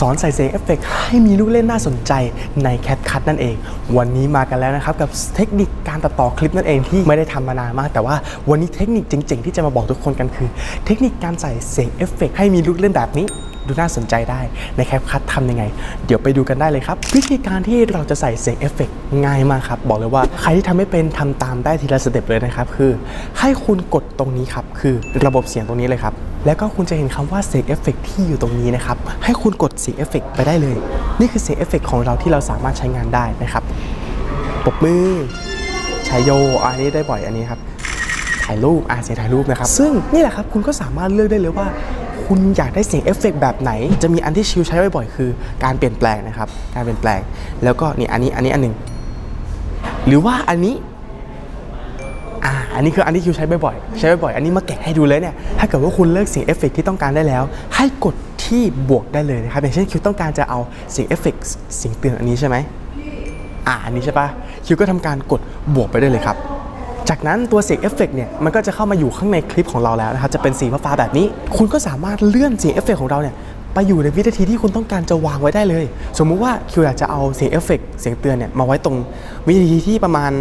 สอนใส่เสียงเอฟเฟกต์ให้มีลูกเล่นน่าสนใจใน CapCut นั่นเอง วันนี้มากันแล้วนะครับ กับเทคนิคการตัดต่อคลิปนั่นเองที่ไม่ได้ทำมานานมาก แต่ว่าวันนี้เทคนิคเจ๋งๆ ที่จะมาบอกทุกคนกันคือ เทคนิคการใส่เสียงเอฟเฟกต์ให้มีลูกเล่นแบบนี้ดูน่าสนใจได้ใน CapCut ทำยังไง เดี๋ยวไปดูกันได้เลยครับ วิธีการที่เราจะใส่เสียงเอฟเฟกต์ง่ายมากครับ บอกเลยว่าใครที่ทำไม่เป็นทำตามได้ทีละสเต็ปเลยนะครับ คือให้คุณกดตรงนี้ครับ คือระบบเสียงตรงนี้เลยครับ แล้วก็คุณจะเห็นคำว่าเสียงเอฟเฟกต์ที่อยู่ตรงนี้นะครับ ให้คุณกดเสียงเอฟเฟกต์ไปได้เลย นี่คือเสียงเอฟเฟกต์ของเราที่เราสามารถใช้งานได้นะครับปบมือชายโยอันนี้ได้บ่อยอันนี้ครับ ถ่ายรูปอ่าเสียงถ่ายรูปนะครับ ซึ่งนี่แหละครับคุณก็สามารถเลือกได้เลยว่า คุณอยากได้เสียงเอฟเฟกต์แบบไหน จะมีอันที่ชิวใช้บ่อยๆ คือการเปลี่ยนแปลงนะครับ การเปลี่ยนแปลง แล้วก็นี่อันนี้อันนี้อันหนึ่งหรือว่าอันนี้ อันนี้คืออันที่คิวใช้บ่อยๆใช้บ่อยๆอันนี้มาแกะให้ดูเลยเนี่ยถ้าเกิดว่าคุณเลือกเสียงเอฟเฟกต์ที่ต้องการได้แล้ว ให้กดที่บวกได้เลยนะครับอย่างเช่นคิวต้องการจะเอาเสียงเอฟเฟกต์เสียงเตือนอันนี้ใช่ไหมอ่าอันนี้ใช่ปะคิวก็ทำการกดบวกไปได้เลยครับจากนั้นตัวเสียงเอฟเฟกต์เนี่ยมันก็จะเข้ามาอยู่ข้างในคลิปของเราแล้วนะครับจะเป็นสีฟ้าๆแบบนี้ คุณก็สามารถเลื่อนเสียงเอฟเฟกต์ของเราเนี่ยไปอยู่ในวินาทีที่คุณต้องการจะวางไว้ได้เลย สมมุติว่าคิวอยากจะเอาเสียงเอฟเฟกเสียงเตือนเนี่ยมาไว้ตรงวินาทีที่ประมาณ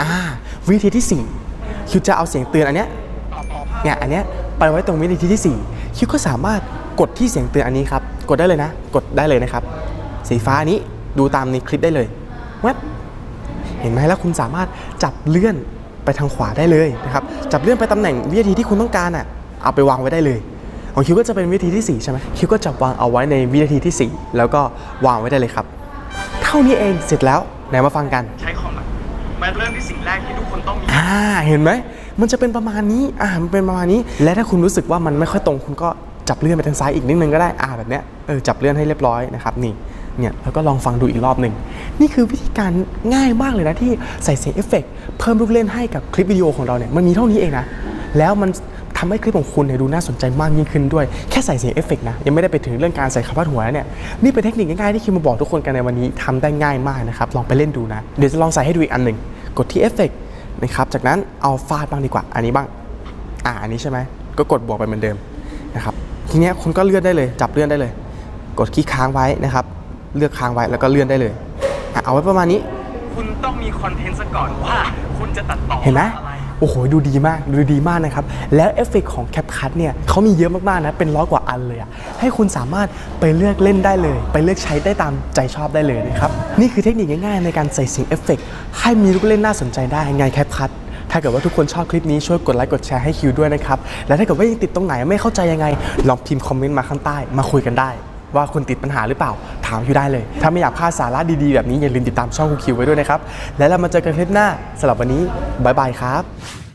มันอ่าวิธีที่ 4 คิวจะเอาเสียงเตือนอันเนี้ยต่อต่อภาพเนี่ยอันเนี้ยไปไว้ตรงวิธีที่ 4 คิวก็สามารถกดที่เสียงเตือนอันนี้ครับ กดได้เลยนะ กดได้เลยนะครับ สีฟ้านี้ดูตามในคลิปได้เลยแวบเห็นไหมแล้วคุณสามารถจับเลื่อนไปทางขวาได้เลยนะครับ จับเลื่อนไปตำแหน่งวิธีที่คุณต้องการอะ เอาไปวางไว้ได้เลยของคิวก็จะเป็นวิธีที่ 4 ใช่ไหมคิวก็จับวางเอาไว้ในวิธีที่ 4 แล้วก็วางไว้ได้เลยครับ เท่านี้เองเสร็จแล้วไหนมาฟังกันใช้ของแบบ มันเริ่มที่สิ่งแรกที่ทุกคนต้องมี อ่าเห็นไหม มันจะเป็นประมาณนี้ อ่ามันเป็นประมาณนี้ และถ้าคุณรู้สึกว่ามันไม่ค่อยตรงคุณก็จับเลื่อนไปทางซ้ายอีกนิดนึงก็ได้ อ่าแบบเนี้ย เออจับเลื่อนให้เรียบร้อยนะครับนี่ เนี่ยแล้วก็ลองฟังดูอีกรอบหนึ่ง นี่คือวิธีการง่ายมากเลยนะที่ใส่เสียงเอฟเฟกต์เพิ่มลูกเล่นให้กับคลิปวิดีโอของเราเนี่ยมันมีเท่านี้เองนะ แล้วมันทำให้คลิปของคุณเนี่ยดูน่าสนใจมากยิ่งขึ้นด้วย แค่ใส่เสียงเอฟเฟกต์นะ ยังไม่ได้ไปถึงเรื่องการใส่คำว่าหัวเนี่ย นี่เป็นเทคนิคง่ายๆที่คิมมาบอกทุกคนกันในวันนี้ทำได้ง่ายมากนะครับ ลองไปเล่นดูนะ เดี๋ยวจะลองใส่ให้ดูอีกอันหนึ่ง กดที่เอฟเฟกต์นะครับจากนั้นเอาฟาดบ้างดีกว่า อันนี้บ้างอ่าอันนี้ใช่ไหมก็กดบวกไปเหมือนเดิมนะครับทีเนี้ยคุณก็เลื่อนได้เลย จับเลื่อนได้เลย กดคลิกค้างไว้นะครับ เลือกค้างไว้แล้วก็เลื่อนได้เลยอะเอาไว้ประมาณนี้ คุณต้องมีคอนเทนต์ซะก่อนว่า คุณจะตัดต่อเห็นไหมอะไร โอ้โหดูดีมากดูดีมากนะครับ แล้วเอฟเฟกต์ของ CapCut เนี่ยเขามีเยอะมากๆนะเป็นร้อยกว่าอันเลยอะให้คุณสามารถไปเลือกเล่นได้เลย ไปเลือกใช้ได้ตามใจชอบได้เลยนะครับ นี่คือเทคนิคง่ายๆ ในการใส่เสียงเอฟเฟกต์ให้มีลูกเล่นน่าสนใจได้ไง CapCut ถ้าเกิดว่าทุกคนชอบคลิปนี้ช่วยกดไลค์กดแชร์ให้คิวด้วยนะครับ และถ้าเกิดว่ายังติดตรงไหนไม่เข้าใจยังไง ลองพิมพ์คอมเมนต์มาข้างใต้มาคุยกันได้ ว่าคุณติดปัญหาหรือเปล่า ถามคิวได้เลย ถ้าไม่อยากพลาดสาระดีๆ แบบนี้อย่าลืมติดตามช่องคุณคิวไว้ด้วยนะครับ และเรามาเจอกันคลิปหน้าสำหรับวันนี้บ๊ายบายครับ